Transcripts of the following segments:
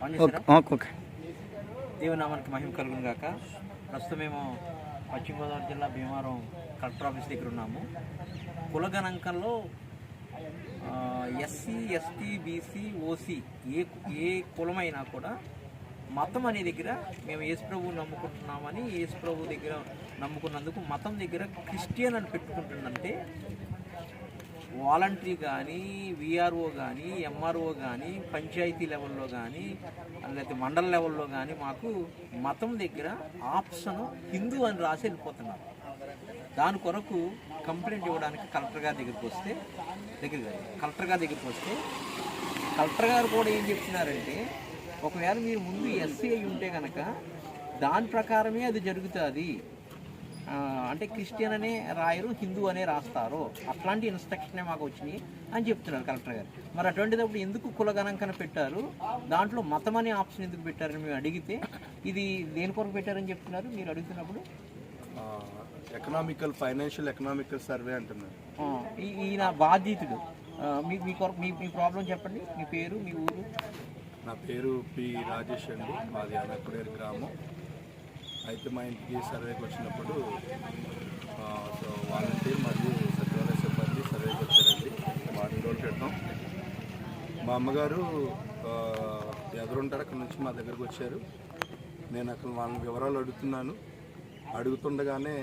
Okay దేవునామానికి మహిమ కలుగును గాక. ప్రస్తుతం మేము పశ్చిమ గోదావరి జిల్లా భీమవరం కలెక్టర్ ఆఫీస్ దగ్గర ఉన్నాము. కుల గణాంకంలో ఎస్సీ ఎస్టీ బీసీ ఓసీ ఏ ఏ కులమైనా కూడా మతం అనే దగ్గర మేము యేసు ప్రభు నమ్ముకుంటున్నామని యేసు ప్రభు దగ్గర నమ్ముకున్నందుకు మతం దగ్గర క్రిస్టియన్ అని పెట్టుకుంటుందంటే వాలంటరీ కానీ విఆర్ఓ కానీ ఎంఆర్ఓ కానీ పంచాయతీ లెవెల్లో కానీ లేకపోతే మండల లెవెల్లో కానీ మాకు మతం దగ్గర ఆప్షన్ హిందూ అని రాసి వెళ్ళిపోతున్నారు. దాని కొరకు కంప్లైంట్ ఇవ్వడానికి కలెక్టర్ గారి దగ్గరికి వస్తే దగ్గర కలెక్టర్ గారి దగ్గరికి వస్తే కలెక్టర్ గారు కూడా ఏం చెప్తున్నారంటే ఒకవేళ మీరు ముందు ఎస్సీ అయి ఉంటే కనుక దాని ప్రకారమే అది జరుగుతుంది. అంటే క్రిస్టియన్ అనే రాయరు హిందూ అనే రాస్తారు. అట్లాంటి ఇన్స్ట్రక్షనే మాకు వచ్చినాయి అని చెప్తున్నారు కలెక్టర్ గారు. మరి అటువంటిదప్పుడు ఎందుకు కుల గణాంకన పెట్టారు దాంట్లో మతం అనే ఆప్షన్ ఎందుకు పెట్టారని మేము అడిగితే ఇది దేని కొరకు పెట్టారని చెప్తున్నారు మీరు అడుగుతున్నప్పుడు? ఎకనామికల్ ఫైనాన్షియల్ ఎకనామికల్ సర్వే అంటున్నారు. ఈయన బాధితుడు. మీ మీ కొరకు మీ మీ ప్రాబ్లం చెప్పండి. మీ పేరు మీ ఊరు? నా పేరు పి రాజేష్ అండి. మాది అనకుడేరు గ్రామం. అయితే మా ఇంటికి సర్వేకి వచ్చినప్పుడు సో వాలంటీర్ మరియు సచివాలయ సిబ్బంది సర్వేకి వచ్చారండి. వారం రోజులు క్రితం మా అమ్మగారు ఎదురుంటారు. అక్కడ నుంచి మా దగ్గరకు వచ్చారు. నేను అక్కడ వాళ్ళ వివరాలు అడుగుతున్నాను. అడుగుతుండగానే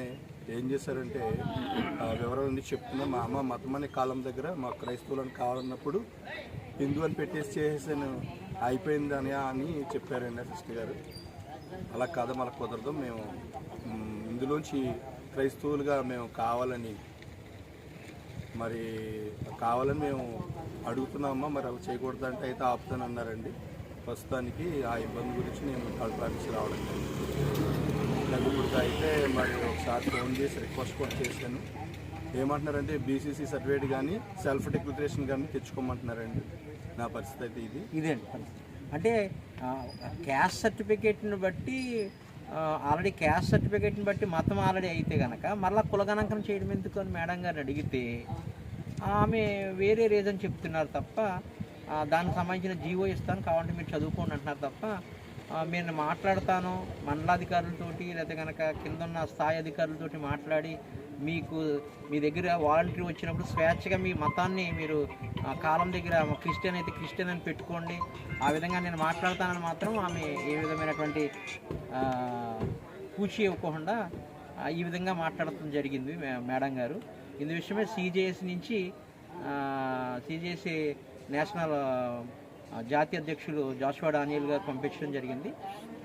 ఏం చేశారంటే ఆ వివరాలన్నీ చెప్తున్నా. మా అమ్మ మతం అనే కాలం దగ్గర మా క్రైస్తవులను కావాలన్నప్పుడు హిందూ అని పెట్టేసి చేసేసాను. అయిపోయిందని అని చెప్పారండి ఆ సిస్టర్ గారు. అలా కాదు మనకు కుదరదు. మేము ఇందులోంచి క్రైస్తవులుగా మేము కావాలని మరి కావాలని మేము అడుగుతున్నామా మరి అవి చేయకూడదు అంటే అయితే ఆపుతాను అన్నారండి. ప్రస్తుతానికి ఆ ఇబ్బంది గురించి నేను కలెక్టర్ రావడం జరిగింది అయితే మరి ఒకసారి ఫోన్ చేసి రిక్వెస్ట్ కూడా చేశాను. ఏమంటున్నారంటే బీసీసీ సర్టిఫికేట్ కానీ సెల్ఫ్ డిక్లరేషన్ కానీ తెచ్చుకోమంటున్నారండి. నా పరిస్థితి అయితే ఇది. ఇదే అండి పరిస్థితి. అంటే క్యాస్ట్ సర్టిఫికేట్ని బట్టి ఆల్రెడీ క్యాస్ట్ సర్టిఫికేట్ని బట్టి మతం ఆల్రెడీ అయితే కనుక మళ్ళీ కులగణాంకనం చేయడం ఎందుకు అని మేడం గారు అడిగితే ఆమె వేరే రీజన్ చెప్తున్నారు తప్ప దానికి సంబంధించిన జీవో ఇస్తాను కావాలంటే మీరు చదువుకోండి అంటున్నారు తప్ప నేను మాట్లాడతాను మండలాధికారులతోటి లేకపోతే కనుక కింద ఉన్న స్థాయి అధికారులతోటి మాట్లాడి మీకు మీ దగ్గర వాలంటీర్ వచ్చినప్పుడు స్వేచ్ఛగా మీ మతాన్ని మీరు కాలం దగ్గర క్రిస్టియన్ అయితే క్రిస్టియన్ అని పెట్టుకోండి. ఆ విధంగా నేను మాట్లాడతానని మాత్రం ఆమె ఏ విధమైనటువంటి పూచి ఇవ్వకుండా ఈ విధంగా మాట్లాడటం జరిగింది మే- మేడం గారు. ఇందు విషయమే సిజేఎస్ నుంచి సిజేసి నేషనల్ జాతీయ అధ్యక్షులు జాషువా డానియల్ గారు పంపించడం జరిగింది.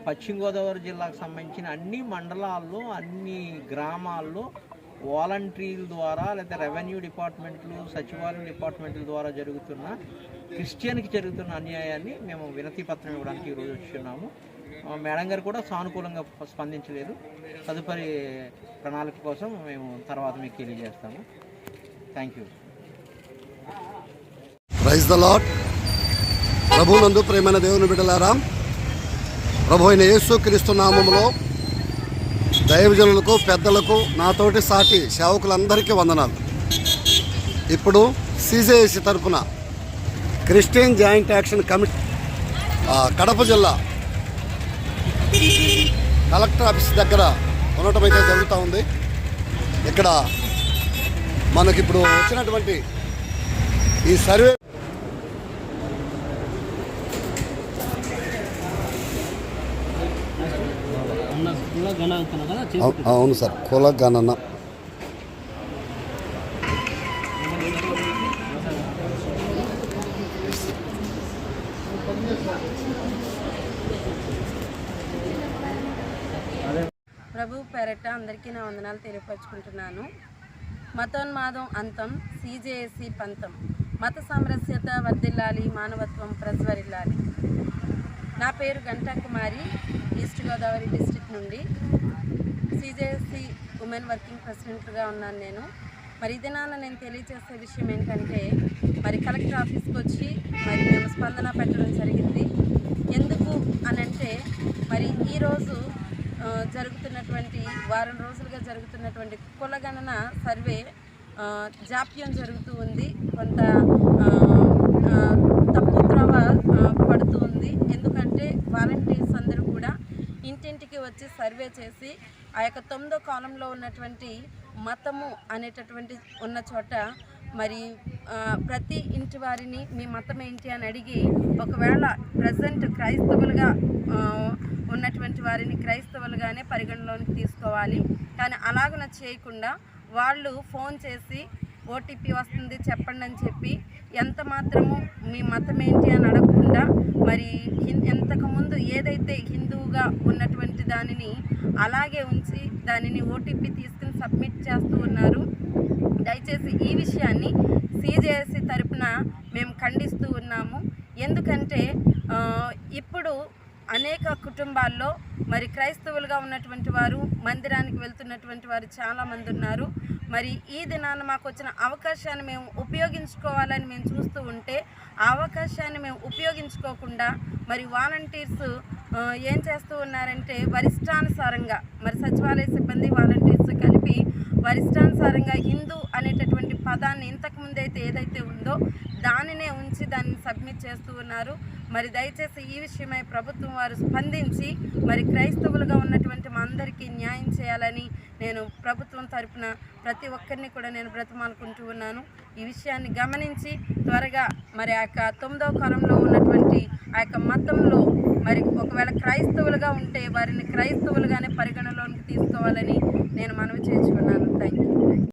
పశ్చిమ గోదావరి జిల్లాకు సంబంధించిన అన్ని మండలాల్లో అన్ని గ్రామాల్లో వాలంటీర్ల ద్వారా లేదా రెవెన్యూ డిపార్ట్మెంట్లు సచివాలయం డిపార్ట్మెంట్ల ద్వారా జరుగుతున్న క్రిస్టియన్కి జరుగుతున్న అన్యాయాన్ని మేము వినతి పత్రం ఇవ్వడానికి ఈరోజు వచ్చున్నాము. మేడం గారు కూడా సానుకూలంగా స్పందించలేదు. తదుపరి ప్రణాళిక కోసం మేము తర్వాత మీకు తెలియజేస్తాము. Thank you praise the lord ప్రభునందు ప్రేమైన దేవుని బిడ్డలారా ప్రభు అయిన యేసు క్రీస్తు దైవజనులకు పెద్దలకు నాతోటి సాటి సేవకులందరికీ వందనాలు. ఇప్పుడు సిజేఎసి తరఫున Christian joint action committee Kadapa జిల్లా కలెక్టర్ ఆఫీస్ దగ్గర ఉండటం అయితే జరుగుతూ ఉంది. ఇక్కడ మనకిప్పుడు వచ్చినటువంటి ఈ సర్వే అవును సార్ కుల గణన ప్రభు పెరట అందరికీ నా వందనాలు తెలియపరచుకుంటున్నాను. మతోన్మాదం అంతం సీజేఏసీ పంతం. మత సామరస్యత వర్ధిల్లాలి మానవత్వం ప్రజ్వరిల్లాలి. నా పేరు గంటా కుమారి. ఈస్ట్ గోదావరి డిస్టిక్ నుండి సీజేఎస్సి ఉమెన్ వర్కింగ్ ప్రెసిడెంట్గా ఉన్నాను నేను. మరి ఈ దినాన నేను తెలియజేసే విషయం ఏంటంటే మరి కలెక్టర్ ఆఫీస్కి వచ్చి మరి మేము స్పందన పెట్టడం జరిగింది. ఎందుకు అని అంటే మరి ఈరోజు జరుగుతున్నటువంటి వారం రోజులుగా జరుగుతున్నటువంటి కులగణన సర్వే జాప్యం జరుగుతూ ఉంది. కొంత తప్పు త్రవ ఆ, పడుతూ ఉంది ఎందుకంటే వచ్చి సర్వే చేసి ఆ యొక్క తొమ్మిదో కాలంలో ఉన్నటువంటి మతము అనేటటువంటి ఉన్న చోట మరి ప్రతి ఇంటి వారిని మీ మతం ఏంటి? అని అడిగి ఒకవేళ ప్రజెంట్ క్రైస్తవులుగా ఉన్నటువంటి వారిని క్రైస్తవులుగానే పరిగణలోనికి తీసుకోవాలి. కానీ అలాగన చేయకుండా వాళ్ళు ఫోన్ చేసి ఓటీపీ వస్తుంది చెప్పండి అని చెప్పి ఎంత మాత్రము మీ మతం ఏంటి అని అడగకుండా మరి హిం- ఏదైతే హిందువుగా ఉన్నటువంటి దానిని అలాగే ఉంచి దానిని ఓటీపీ తీసుకుని సబ్మిట్ చేస్తూ ఉన్నారు. దయచేసి ఈ విషయాన్ని సిజేఎస్సి తరపున మేము ఖండిస్తూ ఉన్నాము. ఎందుకంటే ఇప్పుడు అనేక కుటుంబాల్లో మరి క్రైస్తవులుగా ఉన్నటువంటి వారు మందిరానికి వెళ్తున్నటువంటి వారు చాలామంది ఉన్నారు. మరి ఈ దినాన మాకు వచ్చిన అవకాశాన్ని మేము ఉపయోగించుకోవాలని మేము చూస్తూ ఉంటే ఆ అవకాశాన్ని మేము ఉపయోగించుకోకుండా మరి వాలంటీర్స్ ఏం చేస్తూ ఉన్నారంటే వరిష్టానుసారంగా మరి సచివాలయ సిబ్బంది వాలంటీర్స్ కలిపి వరిష్టానుసారంగా హిందూ అనేటటువంటి పదాన్ని ఇంతకుముందు అయితే ఏదైతే ఉందో దానినే ఉంచి దాన్ని సబ్మిట్ చేస్తూ ఉన్నారు. మరి దయచేసి ఈ విషయమై ప్రభుత్వం వారు స్పందించి మరి క్రైస్తవులుగా ఉన్నటువంటి మా అందరికీ న్యాయం చేయాలని నేను ప్రభుత్వం తరపున ప్రతి ఒక్కరిని కూడా నేను బ్రతమాలుకుంటూ ఉన్నాను. ఈ విషయాన్ని గమనించి త్వరగా మరి ఆ యొక్క తొమ్మిదవ కాలంలో ఉన్నటువంటి ఆ యొక్క మతంలో మరి ఒకవేళ క్రైస్తవులుగా ఉంటే వారిని క్రైస్తవులుగానే పరిగణలోనికి తీసుకోవాలని నేను మనవి చేసుకున్నాను థ్యాంక్ యూ